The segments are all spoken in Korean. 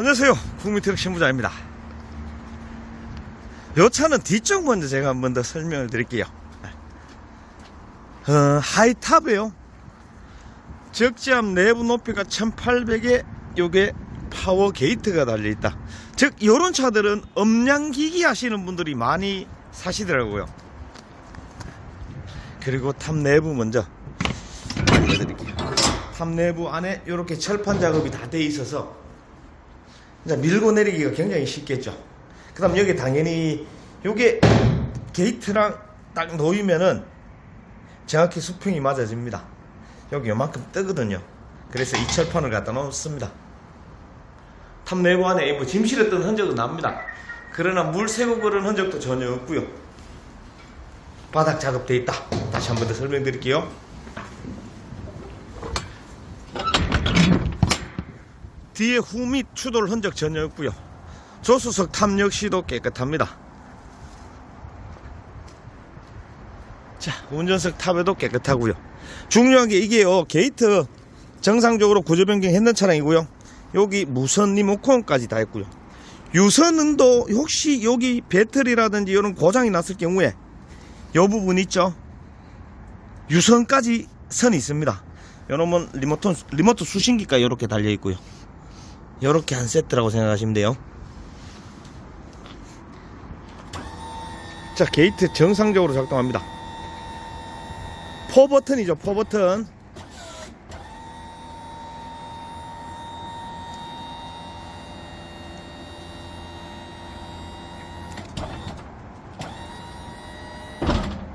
안녕하세요. 국민트럭 신부자입니다. 요 차는 뒤쪽 먼저 제가 한 번 더 설명을 드릴게요. 어, 하이탑이에요. 적지압 내부 높이가 1800에 요게 파워 게이트가 달려있다. 즉, 요런 차들은 음량기기 하시는 분들이 많이 사시더라고요. 그리고 탑 내부 먼저 보여드릴게요. 탑 내부 안에 이렇게 철판 작업이 다 돼 있어서 밀고 내리기가 굉장히 쉽겠죠. 그 다음 여기 당연히 요게 게이트랑 딱 놓이면은 정확히 수평이 맞아집니다. 여기 요만큼 뜨거든요. 그래서 이 철판을 갖다 놓습니다. 탑 내부 안에 뭐 짐 실었던 흔적은 납니다. 그러나 물 새고 그런 흔적도 전혀 없고요. 바닥 작업돼 있다. 다시 한 번 더 설명드릴게요. 뒤에 후및 추돌 흔적 전혀 없고요. 조수석 탑 역시도 깨끗합니다. 자, 운전석 탑에도 깨끗하고요. 중요한 게 이게요. 게이트 정상적으로 구조 변경했는 차량이고요. 여기 무선 리모컨까지 다 했고요. 유선은도 혹시 여기 배터리라든지 이런 고장이 났을 경우에 요 부분 있죠. 유선까지 선이 있습니다. 요놈은 리모트 리모트 수신기가 이렇게 달려 있고요. 이렇게 한 세트라고 생각하시면 돼요. 자, 게이트 정상적으로 작동합니다. 포 버튼이죠, 포 버튼.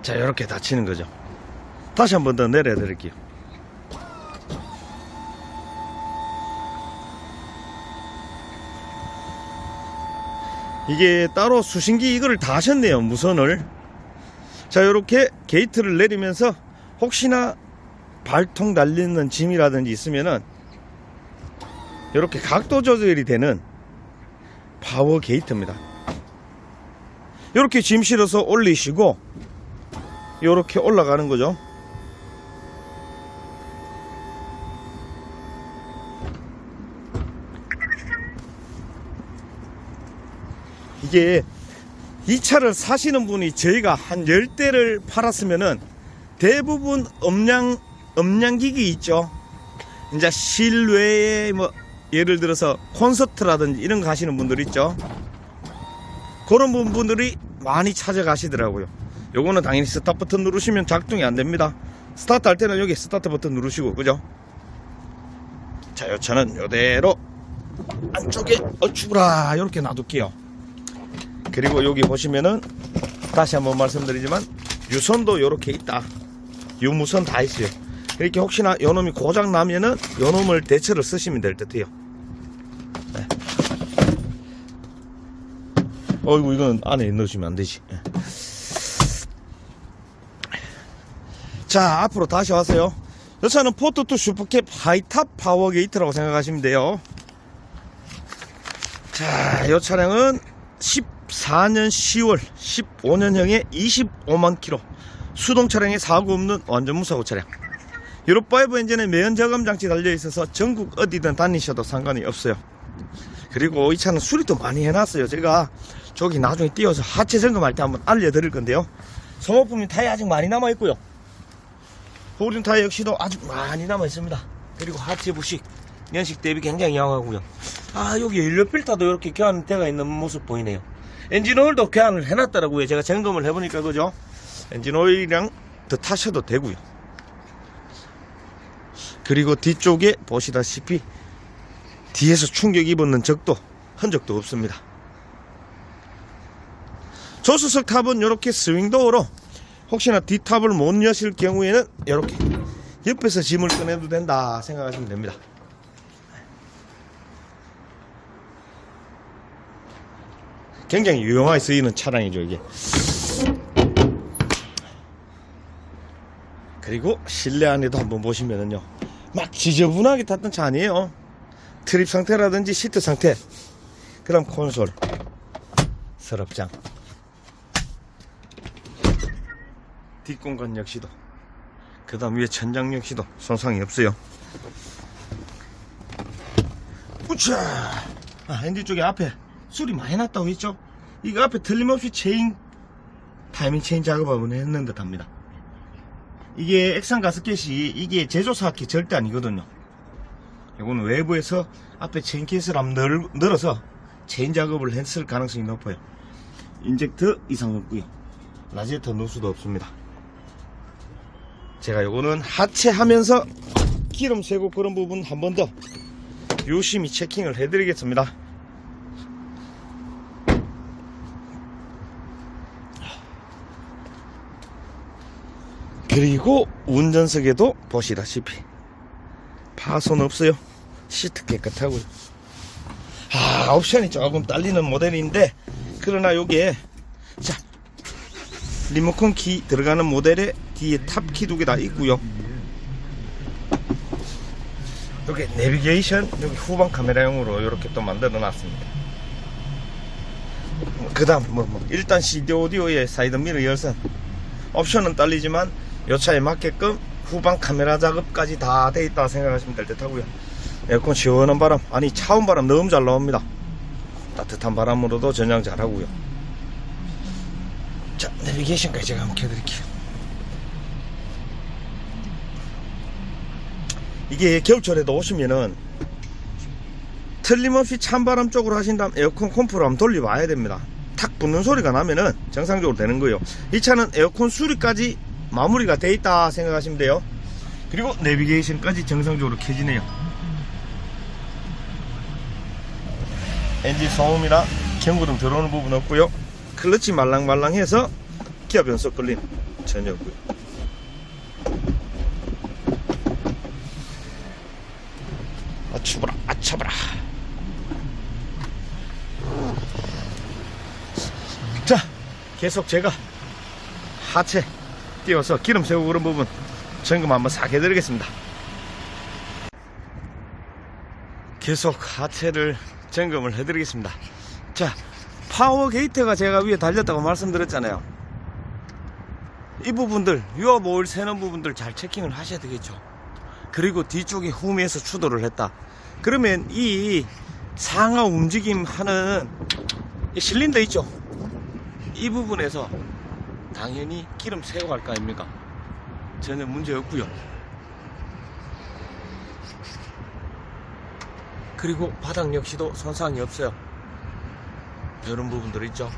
자, 이렇게 닫히는 거죠. 다시 한 번 더 내려 드릴게요. 이게 따로 수신기 이거를 다 하셨네요 무선을. 자 이렇게 게이트를 내리면서 혹시나 발통 달리는 짐이라든지 있으면은 이렇게 각도 조절이 되는 파워 게이트입니다. 이렇게 짐 실어서 올리시고 이렇게 올라가는 거죠 이게 이 차를 사시는 분이 저희가 한 10대를 팔았으면은 대부분 음량, 음량기기 있죠. 이제 실외에 뭐 예를 들어서 콘서트라든지 이런 거 하시는 분들 있죠. 그런 분들이 많이 찾아가시더라고요. 요거는 당연히 스타트 버튼 누르시면 작동이 안 됩니다. 스타트 할 때는 여기 스타트 버튼 누르시고, 그죠? 자, 요 차는 요대로 안쪽에 어쭈라 이렇게 놔둘게요. 그리고 여기 보시면은 다시 한번 말씀드리지만 유선도 이렇게 있다. 유무선 다 있어요. 이렇게 혹시나 요놈이 고장 나면은 요놈을 대체로 쓰시면 될 듯해요. 네. 어이구 이건 안에 넣으시면 안 되지. 네. 자 앞으로 다시 와서요. 이 차는 포트2 슈퍼캡 하이탑 파워 게이트라고 생각하시면 돼요. 자, 이 차량은 14년 10월 15년형에 25만 킬로. 수동 차량에 사고 없는 완전 무사고 차량. 유로5 엔진에 매연 저감 장치 달려 있어서 전국 어디든 다니셔도 상관이 없어요. 그리고 이 차는 수리도 많이 해놨어요 제가. 저기 나중에 띄워서 하체 점검할 때 한번 알려드릴 건데요. 소모품이 타이 아직 많이 남아 있고요. 보륜 타이 역시도 아직 많이 남아 있습니다. 그리고 하체 부식 연식 대비 굉장히 양하고요. 아 여기 연료 필터도 이렇게 교환되어 있는 모습 보이네요 엔진 오일도 교환을 해놨더라고요. 제가 점검을 해보니까 그죠? 엔진 오일이랑 더 타셔도 되고요. 그리고 뒤쪽에 보시다시피 뒤에서 충격 입었는 적도 흔적도 없습니다. 조수석 탑은 이렇게 스윙도어로 혹시나 뒷탑을 못 여실 경우에는 이렇게 옆에서 짐을 꺼내도 된다 생각하시면 됩니다 굉장히 유용하게 쓰이는 차량이죠 이게. 그리고 실내 안에도 한번 보시면은요 막 지저분하게 탔던 차 아니에요. 트립 상태라든지 시트 상태. 그 다음 콘솔. 서랍장. 뒷공간 역시도. 그 다음 위에 천장 역시도 손상이 없어요. 우차! 아, 엔진 쪽에 앞에 술이 많이 났다고 했죠? 이거 앞에 틀림없이 체인, 타이밍 체인 작업을 했는 듯 합니다. 이게 액상 가스켓이 이게 제조사 키 절대 아니거든요. 이거는 외부에서 앞에 체인 킷을 한번 늘, 늘어서 체인 작업을 했을 가능성이 높아요. 인젝트 이상 없고요. 라지에터 넣을 수도 없습니다. 제가 요거는 하체 하면서 기름 새고 그런 부분 한 번 더 유심히 체킹을 해드리겠습니다. 그리고 운전석에도 보시다시피 파손 없어요. 시트 깨끗하고요. 아, 옵션이 조금 딸리는 모델인데 그러나 요게 자 리모컨 키 들어가는 모델에 뒤에 탑키 두 개 다 있고요. 여기 내비게이션 여기 후방 카메라용으로 이렇게 또 만들어 놨습니다. 그 다음 뭐, 뭐 일단 CD 오디오의 사이드 미러 열선 옵션은 딸리지만 요 차에 맞게끔 후방 카메라 작업까지 다 돼 있다 생각하시면 될 듯 하고요. 에어컨 시원한 바람 아니 차온 바람 너무 잘 나옵니다. 따뜻한 바람으로도 전향 잘 하고요. 자 내비게이션까지 제가 한번 켜드릴게요. 이게 겨울철에도 오시면은 틀림없이 찬바람 쪽으로 하신다면 에어컨 컴프로 한번 돌려봐야 됩니다. 탁 붙는 소리가 나면은 정상적으로 되는 거예요. 이 차는 에어컨 수리까지 마무리가 돼 있다 생각하시면 돼요. 그리고 내비게이션까지 정상적으로 켜지네요. 엔진 소음이나 경고등 들어오는 부분 없고요. 클러치 말랑말랑해서 기어 변속 걸림 전혀 없고요. 아 추브라 아 차브라 자 계속 제가 하체 띄워서 기름 세우고 그런 부분 점검 한번 싹 해드리겠습니다 계속 하체를 점검을 해드리겠습니다 자 파워 게이트가 제가 위에 달렸다고 말씀드렸잖아요 이 부분들 유압 오일 새는 부분들 잘 체킹을 하셔야 되겠죠 그리고 뒤쪽에 홈에서 추돌을 했다. 그러면 이 상하 움직임 하는 이 실린더 있죠? 이 부분에서 당연히 기름 새고 갈 거 아닙니까? 전혀 문제 없고요. 그리고 바닥 역시도 손상이 없어요. 이런 부분들 있죠.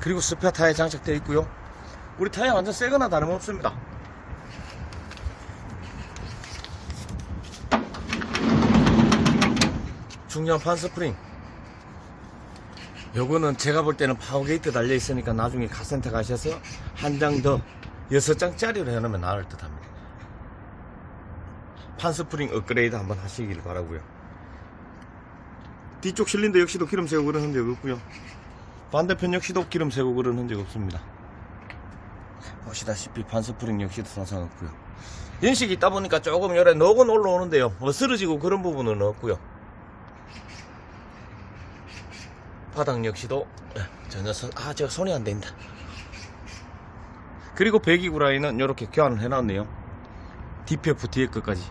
그리고 스페어 타이어 장착되어 있고요. 우리 타이어 완전 새거나 다름없습니다. 중량 판 스프링 요거는 제가 볼 때는 파워게이트 달려 있으니까 나중에 카센터 가셔서 한 장 더 여섯 장짜리로 해놓으면 나을 듯 합니다. 판 스프링 업그레이드 한번 하시길 바라고요. 뒤쪽 실린더 역시도 기름 새고 그런 흔적 없고요. 반대편 역시도 기름 새고 그런 흔적 없습니다. 보시다시피 판 스프링 역시도 손상 없고요. 연식이 있다 보니까 조금 열에 녹은 올라오는데요. 뭐 쓰러지고 그런 부분은 없고요 바닥 역시도. 전혀 손, 아 제가 손이 안 된다. 그리고 배기구 라인은 이렇게 교환을 해놨네요. DPF 뒤에 끝까지.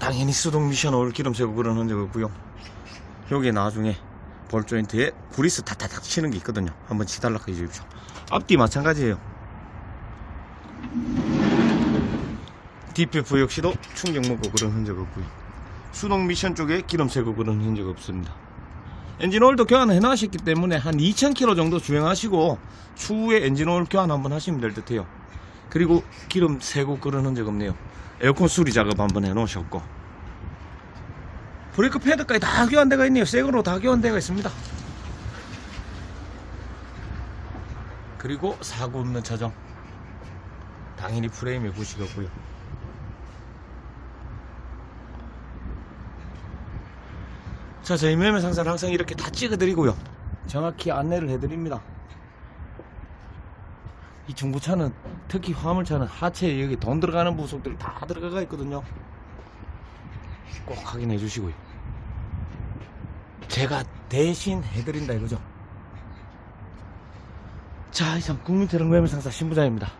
당연히 수동 미션 오일 기름 새고 그런 흔적 없고요. 여기 나중에 볼 조인트에 구리스 타타닥 치는 게 있거든요. 한번 치달라 해 주십시오. 앞뒤 마찬가지예요. DPF 역시도 충격 먹고 그런 흔적 없고요 수동 미션 쪽에 기름 새고 그런 흔적 없습니다. 엔진 오일도 교환해 놨었기 때문에 한 2,000km 정도 주행하시고 추후에 엔진 오일 교환 한번 하시면 될 듯해요. 그리고 기름 새고 그런 흔적 없네요. 에어컨 수리 작업 한번 해 놓으셨고 브레이크 패드까지 다 교환대가 있네요. 새거로 다 교환대가 있습니다. 그리고 사고 없는 차종 당연히 프레임에 부식 없고요. 자, 저희 매매 상사는 항상 이렇게 다 찍어드리고요. 정확히 안내를 해드립니다. 이 중고차는 특히 화물차는 하체에 여기 돈 들어가는 부속들이 다 들어가 있거든요. 꼭 확인해 주시고요. 제가 대신 해드린다 이거죠. 자, 이상 국민트럭 매매 상사 신부장입니다.